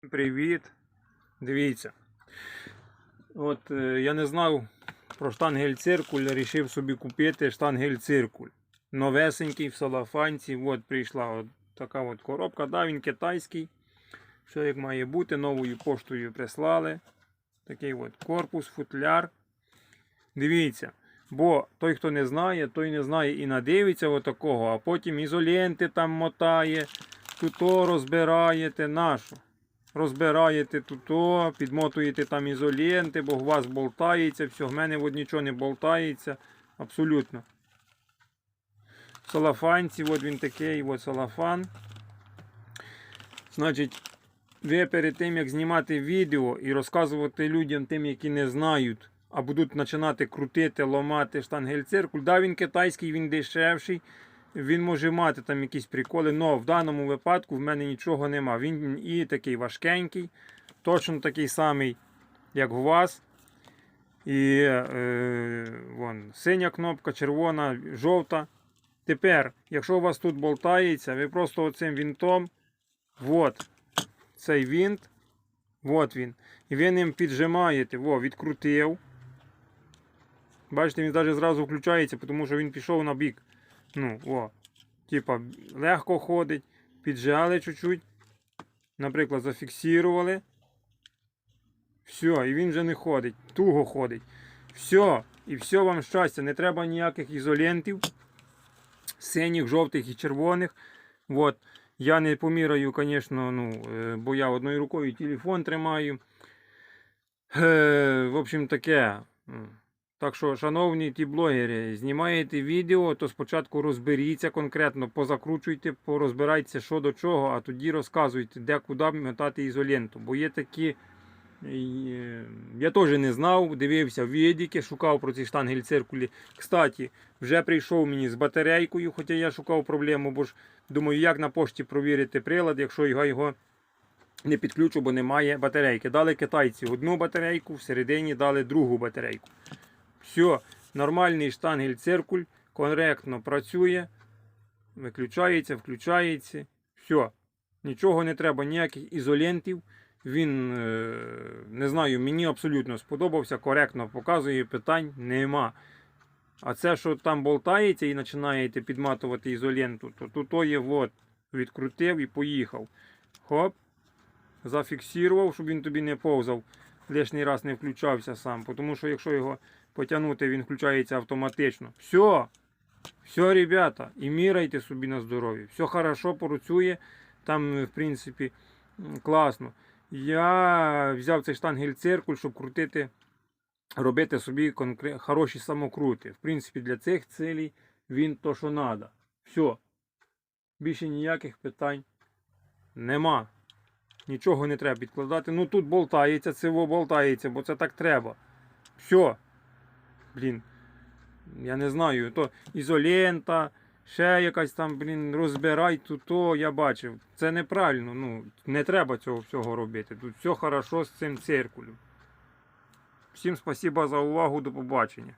Привіт. Дивіться. От е, я не знав про штангель циркуль, вирішив собі купити штангель циркуль. Новесенький в салафанці. От прийшла от така от коробка. Да, він китайський. Все як має бути. Новою поштою прислали. Такий от корпус, футляр. Дивіться. Бо той, хто не знає, той не знає і надивиться отакого, а потім ізоленти там мотає, тут розбираєте нашу розбираєте тут, підмотуєте там ізоленти, бо у вас болтається, все, в мене от нічого не болтається. Абсолютно. Салафанці, от він такий, от салафан. Значить, ви перед тим, як знімати відео і розказувати людям тим, які не знають, а будуть починати крутити, ламати штангель-циркуль, да, він китайський, він дешевший. Він може мати там якісь приколи, але в даному випадку в мене нічого нема. Він і такий важкенький, точно такий самий, як у вас. І е, вон, синя кнопка, червона, жовта. Тепер, якщо у вас тут болтається, ви просто оцим вінтом, от цей вінт, от він. І ви ним піджимаєте, во, відкрутив. Бачите, він навіть зразу включається, тому що він пішов на бік. Ну, о, типа, легко ходить, піджали чуть-чуть. Наприклад, зафіксували. Все, і він вже не ходить, туго ходить. Все, і все вам щастя, не треба ніяких ізолентів, синіх, жовтих і червоних. От. Я не поміряю, звісно, ну, е, бо я одною рукою телефон тримаю. Е, в общем, таке. Так що, шановні ті блогери, знімаєте відео, то спочатку розберіться конкретно, позакручуйте, порозбирайтеся, що до чого, а тоді розказуйте, де куди метати ізоленту. Бо є такі. е, Я теж не знав, дивився відіки, шукав про ці штангель циркулі. Кстати, вже прийшов мені з батарейкою, хоча я шукав проблему, бо ж думаю, як на пошті провірити прилад, якщо його його не підключу, бо немає батарейки. Дали китайці одну батарейку, всередині дали другу батарейку. Все, нормальний штангель циркуль, коректно працює, виключається, включається. Все. Нічого не треба, ніяких ізолентів. Він, е, не знаю, мені абсолютно сподобався, коректно показує, питань нема. А це, що там болтається і починаєте підматувати ізоленту, то тут то є от, відкрутив і поїхав. Хоп, зафіксував, щоб він тобі не повзав, лишній раз не включався сам. Тому що якщо його потягнути, він включається автоматично. Все, все, ребята, і міряйте собі на здоров'я. Все хорошо працює, там, в принципі, класно. Я взяв цей штангель циркуль, щоб крутити, робити собі конкре- хороші самокрути. В принципі, для цих цілей він то, що треба. Все. Більше ніяких питань нема. Нічого не треба підкладати. Ну тут болтається, цього болтається, бо це так треба. Все. Блін. Я не знаю, то ізолента, ще якась там, блін, розбирай то я бачив. Це неправильно. Ну, не треба цього всього робити. Тут все хорошо з цим циркулем. Всім спасибо за увагу, до побачення.